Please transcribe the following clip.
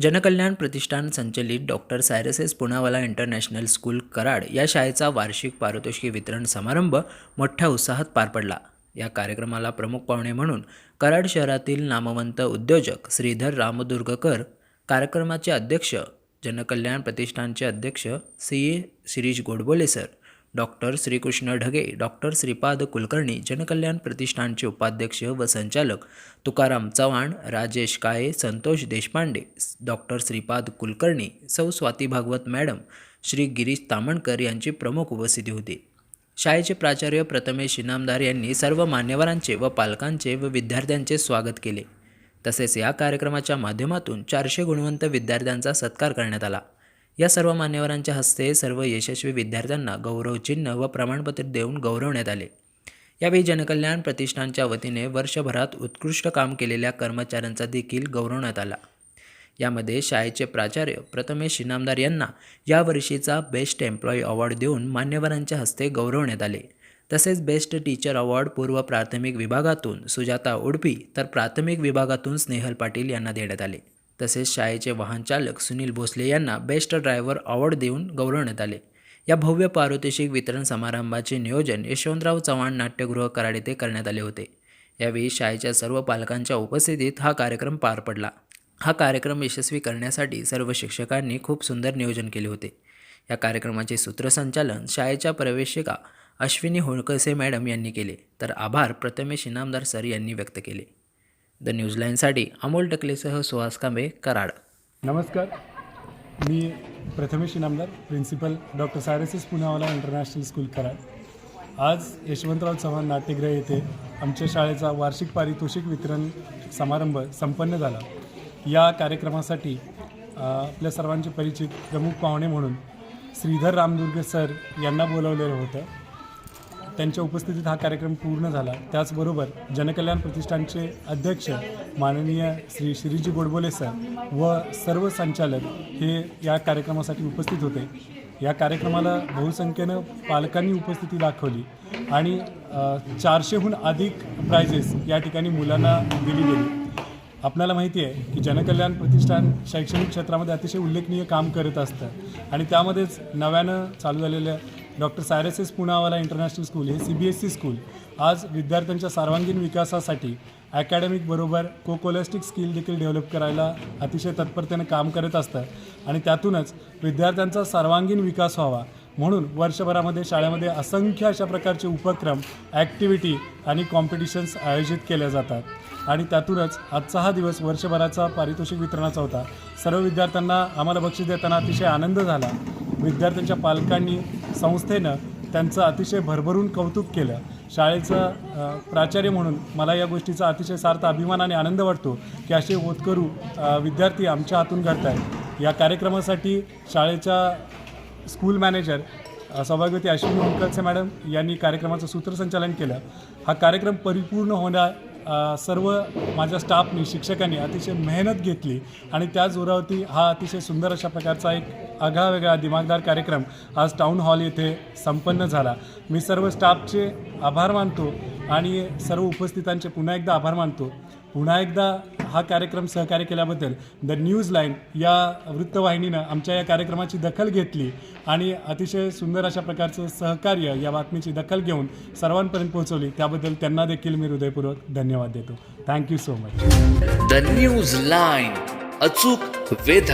जनकल्याण प्रतिष्ठान संचलित doctor Cyrus Poonawalla international school Karad या शाळेचा वार्षिक पारितोषिक वितरण समारंभ मोठ्या उत्साहात पार पडला. या कार्यक्रमाला प्रमुख पाहुणे म्हणून कराड शहरातील नामवंत उद्योजक श्रीधर रामदुर्गकर कार्यक्रमाचे अध्यक्ष जनकल्याण प्रतिष्ठानचे अध्यक्ष C A Shirish Godbole sir doctor Shrikrishna Dhage doctor Shripad Kulkarni Jankalyan प्रतिष्ठानचे उपाध्यक्ष व संचालक तुकाराम चव्हाण राजेश काळे संतोष देशपांडे डॉक्टर श्रीपाद कुलकर्णी सौ स्वाती भागवत मॅडम श्री गिरीश तामणकर यांची प्रमुख उपस्थिती होती. शाळेचे प्राचार्य प्रथमेश इनामदार यांनी सर्व मान्यवरांचे व पालकांचे व विद्यार्थ्यांचे स्वागत केले. तसेच या कार्यक्रमाच्या माध्यमातून चारशे गुणवंत विद्यार्थ्यांचा सत्कार करण्यात आला. या सर्व मान्यवरांच्या हस्ते सर्व यशस्वी विद्यार्थ्यांना गौरवचिन्ह व प्रमाणपत्र देऊन गौरवण्यात आले. यावेळी जनकल्याण प्रतिष्ठानच्या वतीने वर्षभरात उत्कृष्ट काम केलेल्या कर्मचाऱ्यांचा देखील गौरवण्यात आला. यामध्ये शाळेचे प्राचार्य प्रथमेश इनामदार यांना यावर्षीचा बेस्ट एम्प्लॉई अवॉर्ड देऊन मान्यवरांच्या हस्ते गौरवण्यात आले. तसेच बेस्ट टीचर अवॉर्ड पूर्व प्राथमिक विभागातून सुजाता उडपी तर प्राथमिक विभागातून स्नेहल पाटील यांना देण्यात आले. तसेच शाळेचे वाहनचालक सुनील भोसले यांना बेस्ट ड्रायव्हर अवॉर्ड देऊन गौरवण्यात आले. या भव्य पारितोषिक वितरण समारंभाचे नियोजन यशवंतराव चव्हाण नाट्यगृह कराड येथे करण्यात आले होते. यावेळी शाळेच्या सर्व पालकांच्या उपस्थितीत हा कार्यक्रम पार पडला. हा कार्यक्रम यशस्वी करण्यासाठी सर्व शिक्षकांनी खूप सुंदर नियोजन केले होते. या कार्यक्रमाचे सूत्रसंचालन शाळेच्या प्रवेशिका अश्विनी होळकसे मॅडम यांनी केले. तर आभार प्रथमेश इनामदार सर यांनी व्यक्त केले. द न्यूजलाईनसाठी अमोल टकलेसह सुहास कांबे कराड. नमस्कार. मी Prathamesh Inamdar principal doctor Cyrus Poonawalla international school Karad. आज यशवंतराव चव्हाण नाट्यगृह येथे आमच्या शाळेचा वार्षिक पारितोषिक वितरण समारंभ संपन्न झाला. या कार्यक्रमासाठी आपल्या सर्वांचे परिचित प्रमुख पाहुणे म्हणून श्रीधर रामदुर्ग सर यांना बोलवलेलं होतं. त्यांच्या उपस्थितीत हा कार्यक्रम पूर्ण झाला. त्याचबरोबर जनकल्याण प्रतिष्ठानचे अध्यक्ष माननीय श्री श्रीजी गोडबोले सर व सर्व संचालक हे या कार्यक्रमासाठी उपस्थित होते. या कार्यक्रमाला बहुसंख्येनं पालकांनी उपस्थिती दाखवली आणि चारशेहून अधिक प्राइजेस या ठिकाणी मुलांना दिली गेली. आपल्याला माहिती आहे की जनकल्याण प्रतिष्ठान शैक्षणिक क्षेत्रामध्ये अतिशय उल्लेखनीय काम करत असतं आणि त्यामध्येच नव्यानं चालू झालेल्या doctor Cyrus Poonawalla international school हे C B S C school. आज विद्यार्थ्यांच्या सर्वांगीण विकासासाठी अकॅडमिकबरोबर कोकोलॅस्टिक स्किल देखील डेव्हलप करायला अतिशय तत्परतेने काम करत असतं आणि त्यातूनच विद्यार्थ्यांचा सर्वांगीण विकास व्हावा. म्हणून वर्षभरामध्ये शाळेमध्ये असंख्य अशा प्रकारचे उपक्रम ॲक्टिव्हिटी आणि कॉम्पिटिशन्स आयोजित केल्या जातात. आणि त्यातूनच आजचा हा दिवस वर्षभराचा पारितोषिक वितरणाचा होता. सर्व विद्यार्थ्यांना आम्हाला बक्षीस देताना अतिशय आनंद झाला. विद्यार्थ्यांच्या पालकांनी संस्थेनं त्यांचं अतिशय भरभरून कौतुक केलं. शाळेचं प्राचार्य म्हणून मला या गोष्टीचा अतिशय सार्थ अभिमान आणि आनंद वाटतो की असे होतकरू विद्यार्थी आमच्या हातून घडत आहेत या कार्यक्रमासाठी शाळेच्या स्कूल मॅनेजर सभागती सौभाग्यवती अश्विनी होमकलसे मॅडम यांनी कार्यक्रमाचं सूत्रसंचालन केलं. हा कार्यक्रम परिपूर्ण होण्या सर्व माझ्या स्टाफनी शिक्षकांनी अतिशय मेहनत घेतली आणि त्या जोरावरती हा अतिशय सुंदर अशा प्रकारचा एक आगळावेगळा दिमागदार कार्यक्रम आज टाऊन हॉल येथे संपन्न झाला. मी सर्व स्टाफचे आभार मानतो आणि सर्व उपस्थितांचे पुन्हा एकदा आभार मानतो. पुन्हा एकदा हा कार्यक्रम सहकार्य केल्याबद्दल द न्यूज लाईन या वृत्तवाहिनीनं आमच्या या कार्यक्रमाची दखल घेतली आणि अतिशय सुंदर अशा प्रकारचं सहकार्य या बातमीची दखल घेऊन सर्वांपर्यंत पोहोचवली. त्याबद्दल त्यांना देखील मी हृदयपूर्वक धन्यवाद देतो. Thank you so much the news line अचूक वेध